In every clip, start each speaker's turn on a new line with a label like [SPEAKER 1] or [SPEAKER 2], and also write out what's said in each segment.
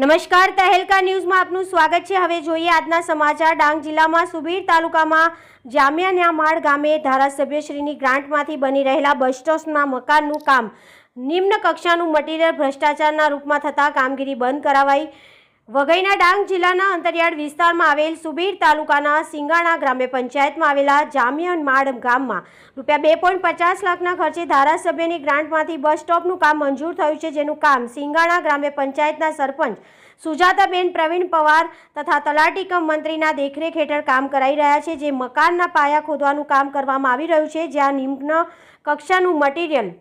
[SPEAKER 1] નમસ્કાર, તહેલકા ન્યૂઝમાં આપનું સ્વાગત છે. હવે જોઈએ આજના સમાચાર. ડાંગ જિલ્લામાં સુબીર તાલુકામાં જામિયાન્યામાળ ગામે ધારાસભ્યશ્રીની ગ્રાન્ટમાંથી બની રહેલા બસ સ્ટોપના મકાનનું કામ નિમ્ન કક્ષાનું મટીરિયલ, ભ્રષ્ટાચારના રૂપમાં થતાં કામગીરી બંધ કરાવાઈ. વઘઈના ડાંગ જિલ્લાના અંતરિયાળ વિસ્તારમાં આવેલ સુબીર તાલુકાના સિંગાણા ગ્રામ્ય પંચાયતમાં આવેલા જામિયનમાળ ગામમાં રૂપિયા બે પોઈન્ટ પચાસ લાખના ખર્ચે ધારાસભ્યની ગ્રાન્ટમાંથી બસ સ્ટોપનું કામ મંજૂર થયું છે, જેનું કામ સિંગાણા ગ્રામ્ય પંચાયતના સરપંચ સુજાતાબેન પ્રવીણ પવાર તથા તલાટી કમ મંત્રીના દેખરેખ હેઠળ કામ કરાઈ રહ્યા છે, જે મકાનના પાયા ખોદવાનું કામ કરવામાં આવી રહ્યું છે, જ્યાં નિમ્ન કક્ષાનું મટીરિયલ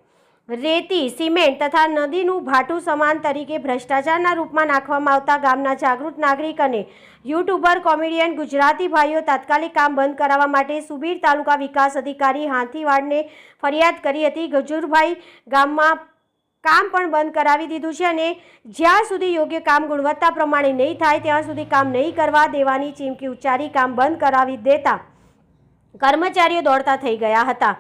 [SPEAKER 1] રેતી, સિમેન્ટ તથા નદીનું ભાટું સમાન તરીકે ભ્રષ્ટાચારના રૂપમાં નાખવામાં આવતા ગામના જાગૃત નાગરિક અને યુટ્યુબર, કોમેડિયન, ગુજરાતી ભાઈઓ તાત્કાલિક કામ બંધ કરાવવા માટે સુબીર તાલુકા વિકાસ અધિકારી હાથીવાડને ફરિયાદ કરી હતી. ગજુરભાઈ ગામમાં કામ પણ બંધ કરાવી દીધું છે અને જ્યાં સુધી યોગ્ય કામ ગુણવત્તા પ્રમાણે નહીં થાય, ત્યાં સુધી કામ નહીં કરવા દેવાની ચીમકી ઉચ્ચારી કામ બંધ કરાવી દેતા કર્મચારીઓ દોડતા થઈ ગયા હતા.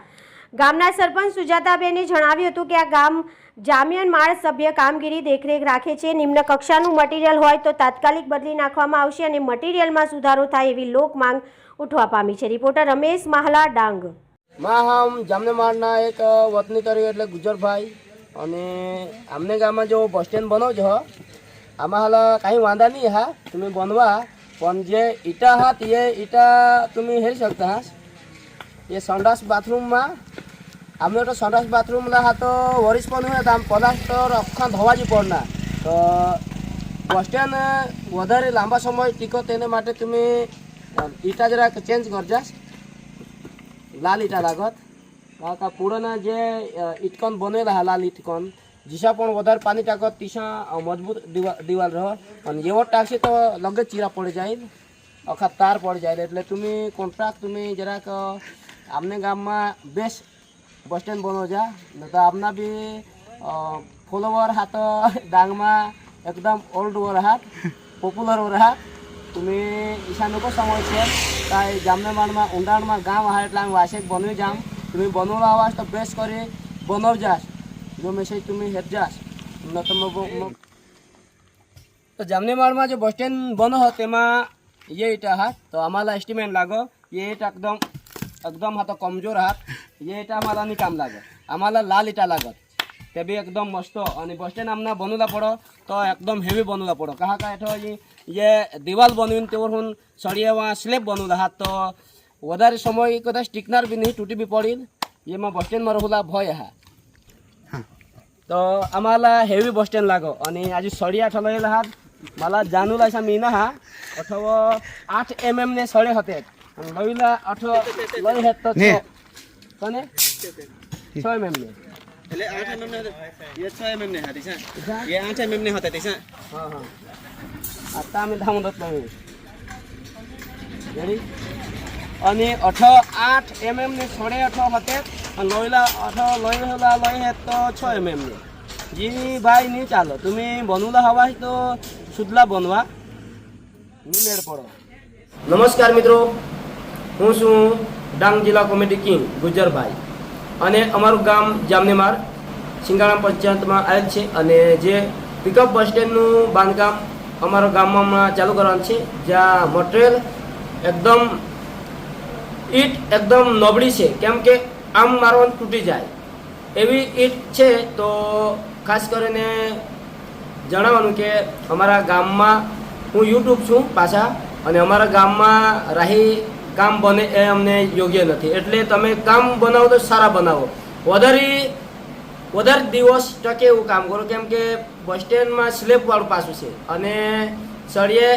[SPEAKER 1] ગામના સરપંચ સુજાતાબેને જણાવ્યું હતું કે આ ગામ જામિયન માળ સભ્ય કામગીરી દેખરેખ રાખે છે. નિમ્ન કક્ષાનું મટીરીયલ હોય તો તાત્કાલિક બદલી નાખવામાં આવશે અને મટીરીયલમાં સુધારો થાય એવી લોક માંગ ઉઠવા પામી છે. રિપોર્ટર રમેશ માહલા, ડાંગ.
[SPEAKER 2] માહમ જામનેમાળના એક વતની કર્યું એટલે ગુજરભાઈ. અને અમને ગામમાં જો બસ સ્ટેન્ડ બનો છો આમાં હાલ કાંઈ વાંધો નહીં હા. તમે બનવા. પણ જે ઈટા હા તે ઈટા તમે હેરી શકતા હા. એ સંડાસ બાથરૂમમાં આમને તો સંડાસ બાથરૂમના હા તો વરિસ પણ હોય તો આમ પ્લાસ્ટર અખા ધોવાજી પડના તો બસ સ્ટેન્ડ વધારે લાંબા સમય ટીકો તેને માટે તમે ઈટા જરાક ચેન્જ કરજાસ લાલ ઈટા લાગત કારણ કે પુરાના જે અ, ઈટકન બનેલા હા લાલ ઈટકન જીસા પણ વધારે પાણી ટાકત તીસા અ, મજબૂત દિવા દિવાલ રહે અને એવો ટાકશે તો લગે ચીરા પડી જાય અખા તાર પડી જાય એટલે તમે કોન્ટ્રાક્ટ તમે જરાક અ, આમને ગામમાં બેસ્ટ बस्टन बनवजा न त आपणा बी फॉलोवर हात डांगमा एकदम ओल्ड वर आहात पॉप्युलर वर आहात तुम्ही इशा नको समजचे काय जामने माडमा उंडाडमा गाम आहात एटला आम्ही वाशेक बनवी जाम तुम्ही बनवला आवाज तर बेस्ट करी बनव जास जो मेसेज तुम्ही हेप जास न तर मग तर जामने माडमा जे बस स्टँड बनव तेमा ये इटा आहात तर आम्हाला एस्टिमेट लागो ये इटा एकदम एकदम हात कमजोर आहात येटा आम्हाला आणि काम लागत आम्हाला लाल इटा लागत ते बी एकदम मस्त आणि बसस्टँड आमना बनवला पडो तो एकदम हेवी बनवला पडो कहा काय ठो ये दिवाल बनवीन तेवरून सडिये वा स्लेब बनवला आहात तो वधारे समय कदाच टिकणार बी नाही तुटी बी पडेल ये मग बसस्टँडमा राहुला भय हा तो आम्हाला हेवी बसस्टँड लागो आणि आजी सडी आठवलेला आहात मला जाणूला असा मी ना हा अथवा आठ एम एमने सडे होते মহিলা আঠারো নয় হাজার কানে ছয় মেমনে
[SPEAKER 3] એટલે આઠ એમએમ ને એ છ એમએમ ને હતી છે એ આઠ એમએમ ને હતા
[SPEAKER 2] હતી છે હા હા આતા અમે ધામ દત લાવી રેડી અને અઠ આઠ એમએમ ને સોળે અઠ હતે લઈલા અઠ લઈ હેલા લઈ હે તો છ એમએમ ને જી ભાઈ નહીં ચાલો તમે બનવલા હવા તો સુદલા બનવા નીમેળ પડો નમસ્કાર મિત્રો હું છું ડાંગ જિલ્લા કોમેડી કિંગ ગુજરભાઈ. અને અમારું ગામ જામનેમાર સિંગાણા પંચાયતમાં આવેલ છે અને જે પિકઅપ બસ સ્ટેન્ડનું બાંધકામ અમારા ગામમાં ચાલુ કરવાનું છે, જ્યાં મટીરિયલ એકદમ ઈટ એકદમ નબળી છે, કેમ કે આમ મારવાનું તૂટી જાય. એવી ઈટ છે તો ખાસ કરીને જણાવવાનું કે અમારા ગામમાં હું યુટ્યુબ છું પાછા અને અમારા ગામમાં રાહી કામ બને એ અમને યોગ્ય નથી. એટલે તમે કામ બનાવો તો સારા બનાવો. વધારે વધારે દિવસ ટકે એવું કામ કરો. કેમ કે બસ સ્ટેન્ડમાં સ્લેબવાળું પાછું છે. અને સળિયે,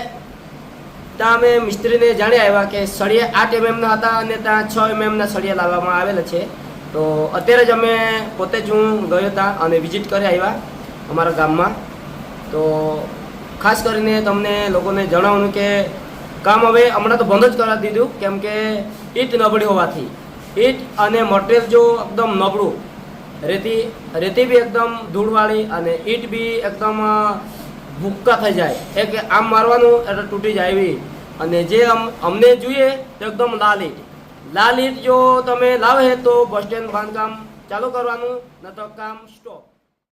[SPEAKER 2] ત્યાં અમે મિસ્ત્રીને જાણી આવ્યા કે સળિયે આઠ એમએમના હતા અને ત્યાં છ એમએમના સળિયા લાવવામાં આવેલા છે. તો અત્યારે જ અમે પોતે જ હું ગયો હતા અને વિઝિટ કરી આવ્યા અમારા ગામમાં. તો ખાસ કરીને તમને લોકોને જણાવવાનું કે કામ હવે હમણાં તો બંધ જ કરાવી દીધું, કેમ કે ઈટ નબળી હોવાથી. ઈટ અને મટીરિયલ જો એકદમ નબળું, રેતી રેતી બી એકદમ ધૂળવાળી અને ઈટ બી એકદમ ભૂક્કા થઈ જાય. એ કે આમ મારવાનું એટલે તૂટી જાય એવી. અને જે અમ- અમને જોઈએ તો એકદમ લાલ ઈટ. લાલ ઈટ જો તમે લાવે તો બસ સ્ટેન્ડ બાંધકામ ચાલુ કરવાનું ન તો કામ સ્ટોપ